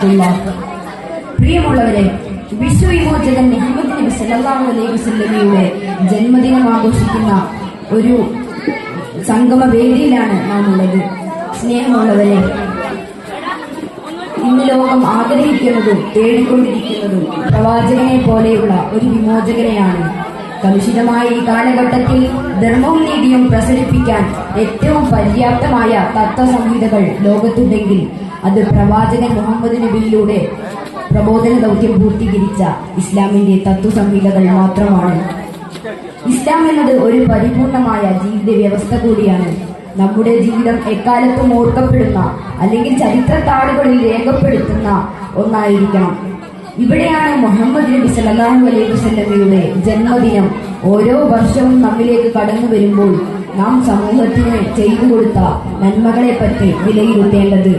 പ്രിയമുള്ളവരെ വിശ്വവിമോചകൻ മുഹമ്മദ് നബി സല്ലല്ലാഹു അലൈഹി വസല്ലമയുടെ ജന്മദിനം ആഘോഷിക്കുന്ന ഒരു സംഗമ വേദിയിലാണ് നാം ഉള്ളത് സ്നേഹമുള്ളവരെ ഇന്ന് ലോകം ആഗ്രഹിക്കുന്നതും തേടിക്കൊണ്ടിരിക്കുന്നതും പ്രവാചകനെ പോലെയുള്ള ഒരു വിമോചകനെയാണ്. കലുഷിതമായ ഈ കാലഘട്ടത്തിൽ ധർമ്മവും നീതിയും പ്രസരിപ്പിക്കാൻ ഏറ്റവും പര്യാപ്തമായ തത്വസംഹിതകൾ ലോകത്തുണ്ടെങ്കിൽ അത് പ്രവാചകൻ മുഹമ്മദ് നബിയിലൂടെ പ്രബോധന ദൗത്യം പൂർത്തീകരിച്ച ഇസ്ലാമിന്റെ തത്വസംഹിതകൾ മാത്രമാണ്. ഇസ്ലാം എന്നത് ഒരു പരിപൂർണമായ ജീവിത വ്യവസ്ഥ കൂടിയാണ്. നമ്മുടെ ജീവിതം എക്കാലത്തും ഓർക്കപ്പെടുന്ന അല്ലെങ്കിൽ ചരിത്ര താളുകളിൽ രേഖപ്പെടുത്തുന്ന ഒന്നായിരിക്കണം. ഇവിടെയാണ് മുഹമ്മദ് നബി സല്ലല്ലാഹു അലൈഹി വസല്ലമയുടെ ജന്മദിനം. ഓരോ വർഷവും നമ്മിലേക്ക് കടന്നു വരുമ്പോൾ നാം സമൂഹത്തിന് ചെയ്തു കൊടുത്ത നന്മകളെ പറ്റി വിലയിരുത്തേണ്ടത്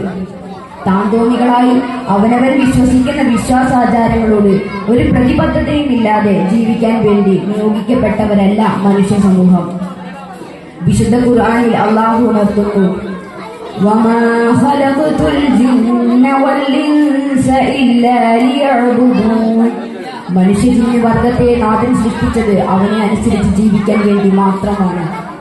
താന്തോന്നികളായി അവനവൻ വിശ്വസിക്കുന്ന വിശ്വാസാചാരങ്ങളോട് ഒരു പ്രതിബദ്ധതയും ഇല്ലാതെ ജീവിക്കാൻ വേണ്ടി നിയോഗിക്കപ്പെട്ടവരല്ല മനുഷ്യ സമൂഹം. വിശുദ്ധ ഖുർആാനിൽ അള്ളാഹു ഉണർത്തുന്നു മനുഷ്യ വർഗത്തെ നാഥൻ സൃഷ്ടിച്ചത് അവനെ അനുസരിച്ച് ജീവിക്കാൻ വേണ്ടി മാത്രമാണ്.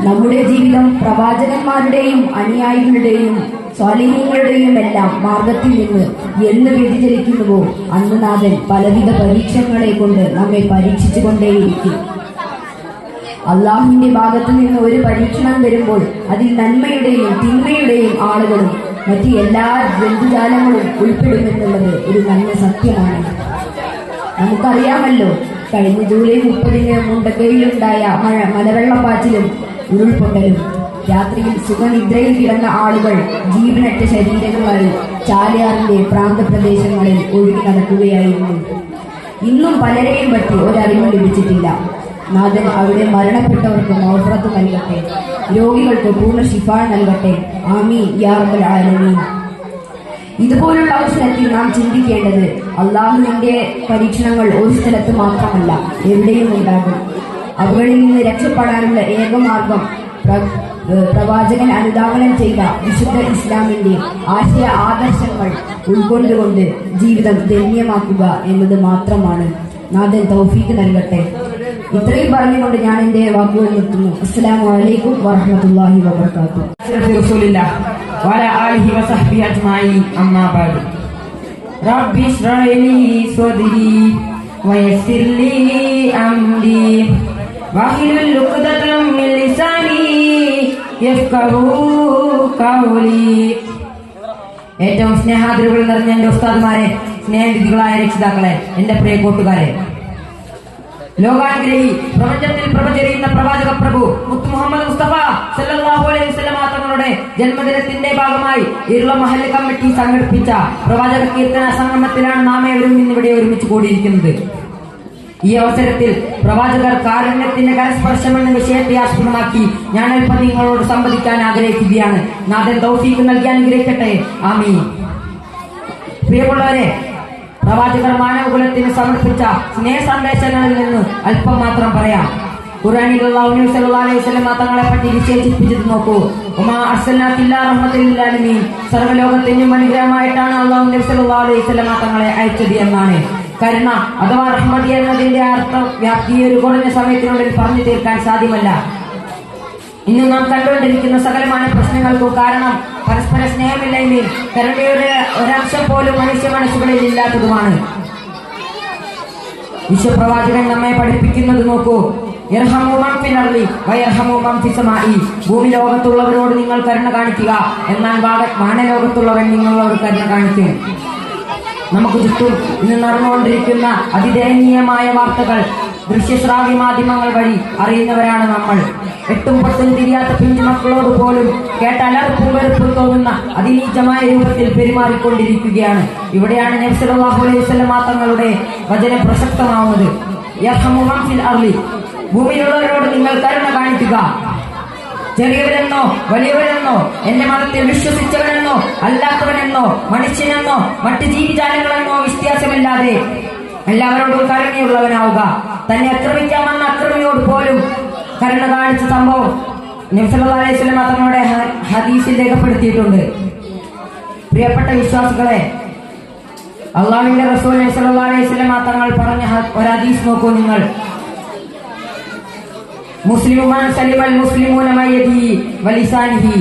നമ്മുടെ ജീവിതം പ്രവാചകന്മാരുടെയും അനുയായികളുടെയും സ്വാലിഹ്യങ്ങളുടെയും എല്ലാം മാർഗത്തിൽ നിന്ന് എന്ന് വ്യതിചലിക്കുന്നുവോ? അന്ന് നാഥൻ പലവിധ പരീക്ഷണങ്ങളെ കൊണ്ട് നമ്മെ പരീക്ഷിച്ചുകൊണ്ടേയിരിക്കും. അള്ളാഹുവിന്റെ ഭാഗത്തു നിന്ന് ഒരു പരീക്ഷണം വരുമ്പോൾ അതിൽ നന്മയുടെയും തിന്മയുടെയും ആളുകളും മറ്റ് എല്ലാ ജന്തുജാലങ്ങളും ഉൾപ്പെടുമെന്നുള്ളത് ഒരു നല്ല സത്യമാണ്. നമുക്കറിയാമല്ലോ കഴിഞ്ഞ ജൂലൈ മുപ്പതിന് മുണ്ടക്കയിലുണ്ടായ മഴ മലവെള്ളപ്പാച്ചിലും ഉരുൾപൊട്ടലും രാത്രിയിൽ സുഖനിദ്രയിൽ കിടന്ന ആളുകൾ ജീവനറ്റ ശരീരങ്ങളായി ചാലിയാറിന്റെ പ്രാന്തപ്രദേശങ്ങളിൽ ഒഴുകി നടക്കുകയായിരുന്നു. ഇന്നും പലരെയും പറ്റി ഒരറിവും ലഭിച്ചിട്ടില്ല. നാഥൻ അവിടെ മരണപ്പെട്ടവർക്ക് മൗഫറത്ത് നൽകട്ടെ രോഗികൾക്ക് പൂർണ ശിഫ നൽകട്ടെ. ആമി യാറബൽ ആലമീൻ. ഇതുപോലുള്ള അവസരത്തിൽ നാം ചിന്തിക്കേണ്ടത് അള്ളാഹുവിന്റെ പരീക്ഷണങ്ങൾ ഒരു സ്ഥലത്ത് മാത്രമല്ല എവിടെയും ഉണ്ടാകും. അവകളിൽ നിന്ന് രക്ഷപ്പെടാനുള്ള ഏക മാർഗം പ്ര- ഏഹ് പ്രവാചകൻ അനുധാവനം ചെയ്ത വിശുദ്ധ ഇസ്ലാമിന്റെ ആശയ ആദർശങ്ങൾ ഉൾക്കൊണ്ടുകൊണ്ട് ജീവിതം ധന്യമാക്കുക എന്നത് മാത്രമാണ് നാഥൻ തൗഫീക്ക് നൽകട്ടെ ഇത്രയും പറഞ്ഞുകൊണ്ട് ഞാൻ എന്റെ വാക്കുകൾ നിർത്തുന്നു അസ്സലാമു അലൈക്കും വറഹ്മത്തുള്ളാഹി വബർക്കാത്തു أشرف رسول الله وعلى آله وصحبه أجمعين أما بعد رب اشرح لي صدري ويسر لي أمري واحلل عقدة من لساني يفقهوا قولي ഏറ്റവും സ്നേഹാദരവുകൾ നിറഞ്ഞ എന്റെ ഉസ്താദ്മാരെ സ്നേഹവിധികളായ രക്ഷിതാക്കളെ എന്റെ പ്രിയ കൂട്ടുകാരെ ലോകാനുഗ്രഹി പ്രപഞ്ചത്തിൽ പ്രഭചരിയുന്ന പ്രവാചക പ്രഭു മുത്ത് മുഹമ്മദ് മുസ്തഫ സല്ലല്ലാഹു അലൈഹി വസല്ലമ തങ്ങളുടെ ജന്മദിനത്തിന്റെ ഭാഗമായി ഇരുള മഹല്ല് കമ്മിറ്റി സംഘടിപ്പിച്ച പ്രവാചക കീർത്തന സംഗമത്തിലാണ് നാം ഏവരും ഇന്നിവിടെ ഒരുമിച്ച് കൂടിയിരിക്കുന്നത് ഈ അവസരത്തിൽ പ്രവാചകർ കാരുണ്യത്തിന്റെ കരസ്പർശം എന്ന വിഷയത്തെ ആസ്പദമാക്കി ഞാൻ അല്പം നിങ്ങളോട് സംവദിക്കാൻ ആഗ്രഹിക്കുകയാണ്. നാഥൻ തൗഫീക്ക് നൽകി അനുഗ്രഹിക്കട്ടെ. ആമീൻ. പ്രിയമുള്ളവരെ പ്രവാചകർ മാനവകുലത്തിന് സമർപ്പിച്ച സ്നേഹ സന്ദേശങ്ങളിൽ നിന്ന് അല്പം മാത്രം പറയാം. ഖുറാനിലുള്ള തങ്ങളെ പറ്റി വിശേഷിപ്പിച്ചിട്ട് നോക്കൂ. സർവലോകത്തിനും അനുഗ്രഹമായിട്ടാണ് അള്ളാഹു നബി സല്ലല്ലാഹു അലൈഹി തങ്ങളെ അയച്ചത് എന്നാണ്. കരുണ അഥവാ റഹ്മതി എന്നതിന്റെ അർത്ഥം വ്യാപ്തി ഒരു കുറഞ്ഞ സമയത്തിനുള്ളിൽ പറഞ്ഞു തീർക്കാൻ സാധ്യമല്ല. ഇന്ന് നാം കണ്ടുകൊണ്ടിരിക്കുന്ന സകലമായ പ്രശ്നങ്ങൾക്കും കാരണം പരസ്പര സ്നേഹമില്ലെങ്കിൽ കരുണയുടെ ഒരംശം പോലും മനുഷ്യ മനസ്സുകളിൽ ഇല്ലാത്തതുമാണ്. വിശ്വപ്രവാചകൻ നമ്മെ പഠിപ്പിക്കുന്നത് നോക്കൂ. ഭൂമി ലോകത്തുള്ളവരോട് നിങ്ങൾ കരുണ കാണിക്കുക. എന്നാൽ വാനലോകത്തുള്ളവൻ നിങ്ങളോട് കരുണ കാണിക്കും. നമുക്ക് ചുറ്റും ഇന്ന് നടന്നുകൊണ്ടിരിക്കുന്ന അതിദയനീയമായ വാർത്തകൾ. ദൃശ്യശ്രാവ്യ മാധ്യമങ്ങൾ വഴി അറിയുന്നവരാണ് നമ്മൾ. എട്ടും പത്തും തിരിയാത്ത പിഞ്ചുമക്കളോട് പോലും കേട്ട അലർപ്പും വെറുപ്പും തോന്നുന്ന അതിനീചമായ രൂപത്തിൽ പെരുമാറിക്കൊണ്ടിരിക്കുകയാണ്. ഇവിടെയാണ് നബ്സലാഹു അലൈഹി തങ്ങളുടെ വചനം പ്രസക്തമാവുന്നത്. ഭൂമിയിലുള്ളവരോട് നിങ്ങൾ കരുണ കാണിക്കുക. ചെറിയവരെന്നോ വലിയവരെന്നോ എന്റെ മതത്തിൽ വിശ്വസിച്ചവരെന്നോ അല്ലാത്തവനെന്നോ മനുഷ്യനെന്നോ മറ്റ് ജീവിജാലങ്ങളെന്നോ വ്യത്യാസമില്ലാതെ എല്ലാവരോടും കരുണയുള്ളവനാവുക. തന്നെ ആക്രമിക്കാമെന്ന അക്രമിയോട് പോലും കരുണ കാണിച്ച സംഭവം നബ്സല്ലാ അലൈഹി സ്വലം തങ്ങളുടെ ഹദീസിൽ രേഖപ്പെടുത്തിയിട്ടുണ്ട്. പ്രിയപ്പെട്ട വിശ്വാസികളെ അള്ളാഹുവിന്റെ റസൂൽ സല്ലല്ലാഹു അലൈഹി സ്വലം തങ്ങൾ പറഞ്ഞ ഒരു ഹദീസ് നോക്കൂ നിങ്ങൾ. മുസ്ലിമുമാൻ സലിമൽ മുസ്ലിമൂന മയ്യദിഹി വലിസാനിഹി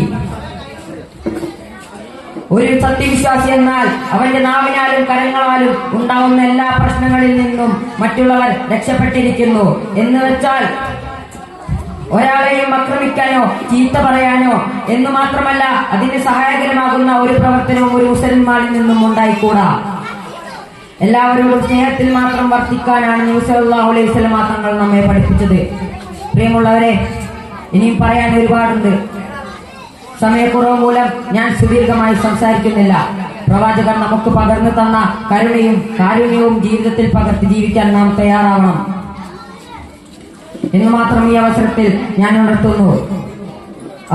ഒരു സത്യവിശ്വാസി എന്നാൽ അവന്റെ നാവിനാലും കരങ്ങളാലും ഉണ്ടാവുന്ന എല്ലാ പ്രശ്നങ്ങളിൽ നിന്നും മറ്റുള്ളവർ രക്ഷപ്പെട്ടിരിക്കുന്നു. എന്ന് വെച്ചാൽ ഒരാളെയും ആക്രമിക്കാനോ ചീത്ത പറയാനോ എന്ന് മാത്രമല്ല അതിന് സഹായകരമാകുന്ന ഒരു പ്രവർത്തനവും ഒരു മുസൽമാനിൽ നിന്നും ഉണ്ടായിക്കൂടാ. എല്ലാവരോടും സ്നേഹത്തിൽ മാത്രം വർത്തിക്കാനാണ് ന്യൂസലാഹു അലൈഹി സ്വലം തങ്ങൾ നമ്മെ പഠിപ്പിച്ചത്. പ്രിയമുള്ളവരെ ഇനിയും പറയാൻ ഒരുപാടുണ്ട്. സമയക്കുറവ് മൂലം ഞാൻ സുദീർഘമായി സംസാരിക്കുന്നില്ല. പ്രവാചകൻ നമുക്ക് പകർന്നു തന്ന കരുണയും കാരുണ്യവും ജീവിതത്തിൽ പകർത്തി ജീവിക്കാൻ നാം തയ്യാറാവണം. എന്ന് മാത്രം ഈ അവസരത്തിൽ ഞാൻ ഉണർത്തുന്നു.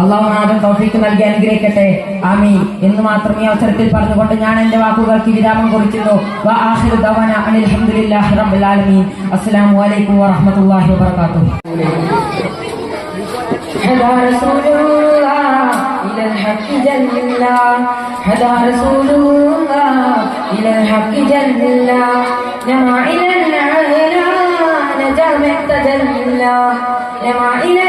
അള്ളാഹുനാഥൻ തൗഫീക്ക് നൽകി അനുഗ്രഹിക്കട്ടെ ആമി എന്ന് മാത്രം ഈ അവസരത്തിൽ പറഞ്ഞുകൊണ്ട് ഞാൻ എന്റെ വാക്കുകൾക്ക് വിരാമം കുറിക്കുന്നു വ ആഖിറു ദഅവാന അനിൽ ഹംദുലില്ലാഹി റബ്ബിൽ ആലമീൻ അസ്സലാമു അലൈക്കും വറഹ്മത്തുള്ളാഹി വബറകാതുഹു هدى رسول الله إلى الحق جلا هدى رسول الله إلى الحق جلا نما إلى الأعلى نجا من تجلى نما إلى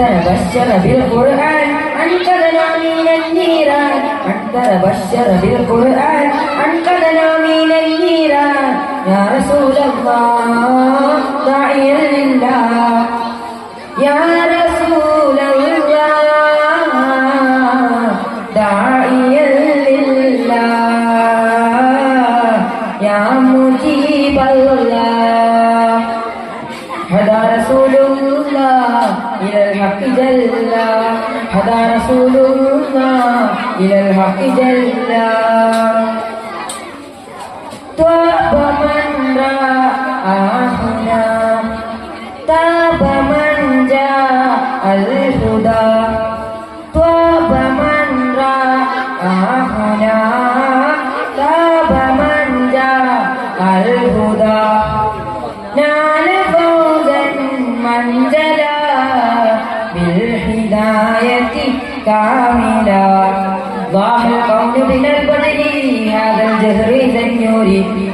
أنت بشر بالقرآن أنقذنا من النيران أنت بشر بالقرآن أنقذنا من النيران يا رسول الله إلى الحق جلا هدى رسول الله إلى الحق جلا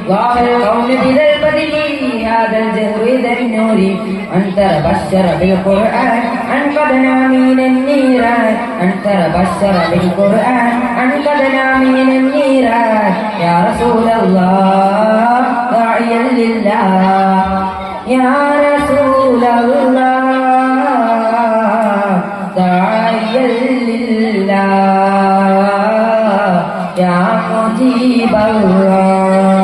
ضاح القول بلا البدل هذا الجهر ذا النور أنت بشر بالقرآن أنقذنا من النيران أنت بشر بالقرآن أنقذنا من النيران يا رسول الله داعيا لله يا رسول الله داعيا لله يا مجيب الله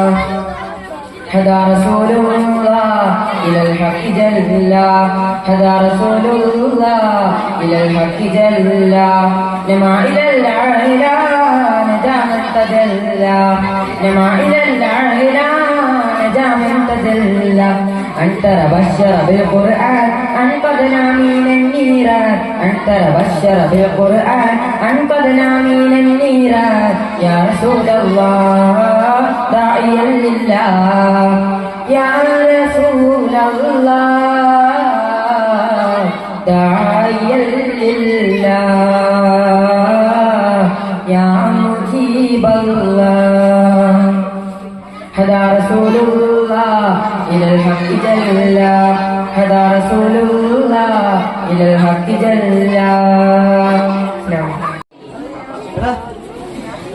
هدى رسول الله إلى الحق جلا هدى رسول الله إلى الحق جلا لما إلى الأعلى نجا من تجلى لما إلى الأعلى نجا من تجلى أنت بشر بالقرآن أنقذنا من النيران أنت بشر بالقرآن أنقذنا من النيران يا رسول الله داعيا لله يا رسول الله داعيا لله يا مجيب الله هدى رسول الله إلى الحق جلا هدى رسول الله إلى الحق جلا نعم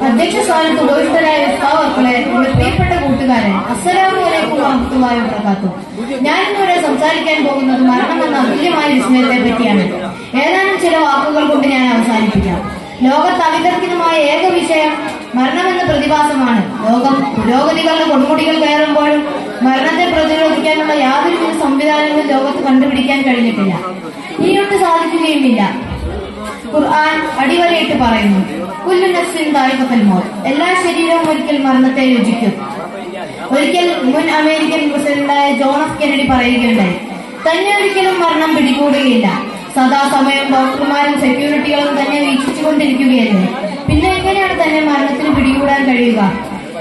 അധ്യക്ഷ സ്ഥാനത്ത് ഉപവിഷ്ടരായ സ്ഥാപകളെ എന്റെ പ്രിയപ്പെട്ട കൂട്ടുകാരൻ അസ്സലാമു അലൈക്കും വറഹ്മത്തുള്ളാഹി വബറകാതുഹു ഞാൻ ഇന്നിവിടെ സംസാരിക്കാൻ പോകുന്നത് മരണം എന്ന അതുല്യമായ വിസ്മയത്തെ പറ്റിയാണ് ഏതാനും ചില വാക്കുകൾ കൊണ്ട് ഞാൻ അവസാനിപ്പിക്കാം ലോകത്ത് അവിതർക്കിതമായ ഏക വിഷയം മരണമെന്ന പ്രതിഭാസമാണ്. ലോകം പുരോഗതികളുടെ കൊടുമുടികൾ കയറുമ്പോഴും മരണത്തെ പ്രതിരോധിക്കാനുള്ള യാതൊരു സംവിധാനങ്ങളും ലോകത്ത് കണ്ടുപിടിക്കാൻ കഴിഞ്ഞിട്ടില്ല. ഇനിയൊട്ട് സാധിക്കുകയുമില്ല. ഖുർആൻ അടിവരയിട്ട് പറയുന്നു കുല്ലു നഫ്സിൻ മൗത്ത്. എല്ലാ ശരീരവും ഒരിക്കൽ മരണത്തെ രുചിക്കും. ഒരിക്കൽ മുൻ അമേരിക്കൻ പ്രസിഡന്റായ ജോൺ കെനഡി പറയുകയുണ്ടായി തന്നെ ഒരിക്കലും മരണം പിടികൂടുകയില്ല. സദാസമയം ഡോക്ടർമാരും സെക്യൂരിറ്റികളും തന്നെ വീക്ഷിച്ചുകൊണ്ടിരിക്കുകയല്ലേ? പിന്നെ എങ്ങനെയാണ് തന്നെ മരണത്തിന് പിടികൂടാൻ കഴിയുക?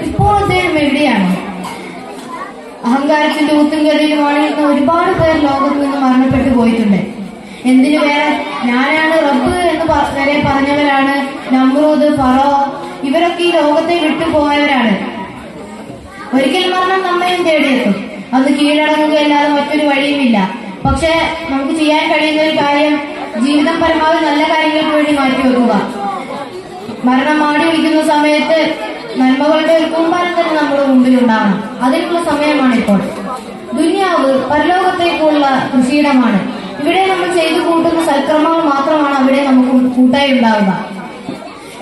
ഇപ്പോൾ അദ്ദേഹം എവിടെയാണ്? അഹങ്കാരത്തിന്റെ ഊത്തുംഗതിയിലുമാണ് ഇന്ന് ഒരുപാട് പേർ ലോകത്ത് നിന്ന് മരണപ്പെട്ടു പോയിട്ടുണ്ട്. എന്തിനു വേറെ? ഞാനാണ് റബ്ബ് എന്ന് വരെ പറഞ്ഞവരാണ്. നമ്രൂദ് ഫറോ. ഇവരൊക്കെ ഈ ലോകത്തെ വിട്ടുപോയവരാണ്. ഒരിക്കൽ മരണം നമ്മയും തേടിയെത്തും. അത് കീഴടങ്ങുകയല്ലാതെ മറ്റൊരു വഴിയുമില്ല. പക്ഷെ നമുക്ക് ചെയ്യാൻ കഴിയുന്ന ഒരു കാര്യം ജീവിതം പരമാവധി നല്ല കാര്യങ്ങൾക്ക് വേണ്ടി മാറ്റിവെക്കുക മരണം മാടി വിളിക്കുന്ന സമയത്ത് നന്മകളുടെ ഒരു കൂമ്പാരം തന്നെ നമ്മുടെ മുമ്പിൽ ഉണ്ടാകണം. അതിനുള്ള സമയമാണ് ഇപ്പോൾ ദുന്യാവ് പരലോകത്തേക്കുള്ള കൃഷിയിടമാണ്. ഇവിടെ നമ്മൾ ചെയ്തു കൂട്ടുന്ന സൽക്രമങ്ങൾ മാത്രമാണ് അവിടെ നമുക്ക് കൂട്ടായി ഉണ്ടാവുക.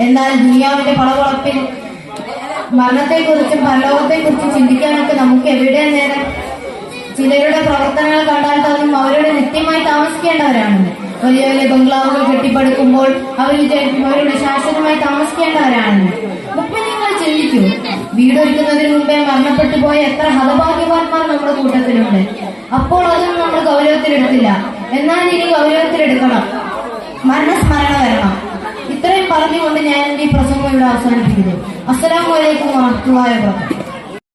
എന്നാൽ ദുനിയാവിന്റെ പളവളപ്പിൽ മരണത്തെക്കുറിച്ചും പരലോകത്തെക്കുറിച്ചും ചിന്തിക്കാനൊക്കെ നമുക്ക് എവിടെ നേരം ചിലരുടെ പ്രവർത്തനങ്ങൾ കണ്ടാൽ അവരുടെ നിത്യമായി താമസിക്കേണ്ടവരാണ്. വലിയ ബംഗ്ലാവുകൾ കെട്ടിപ്പടുക്കുമ്പോൾ അവർ വിചാരിക്കും അവരുടെ ശാശ്വതമായി താമസിക്കേണ്ടവരാണെന്ന് മുമ്പ് നിങ്ങൾ ചിന്തിക്കൂ വീടൊരുക്കുന്നതിന് മുമ്പേ മരണപ്പെട്ടു പോയ എത്ര ഹതഭാഗ്യവാന്മാർ നമ്മുടെ കൂട്ടത്തിലുണ്ട്. അപ്പോൾ അതൊന്നും നമ്മൾ ഗൗരവത്തിലെടുത്തില്ല. എന്നാൽ ഇനി ഗൗരവത്തിലെടുക്കണം. മരണസ്മരണ വരണം ഇത്രയും പറഞ്ഞുകൊണ്ട് ഞാൻ എന്റെ ഈ പ്രസംഗം ഇവിടെ അവസാനിപ്പിക്കുന്നു. അസ്സലാമു അലൈക്കും വാഹത്തുള്ളാഹി വബറകാതുഹു.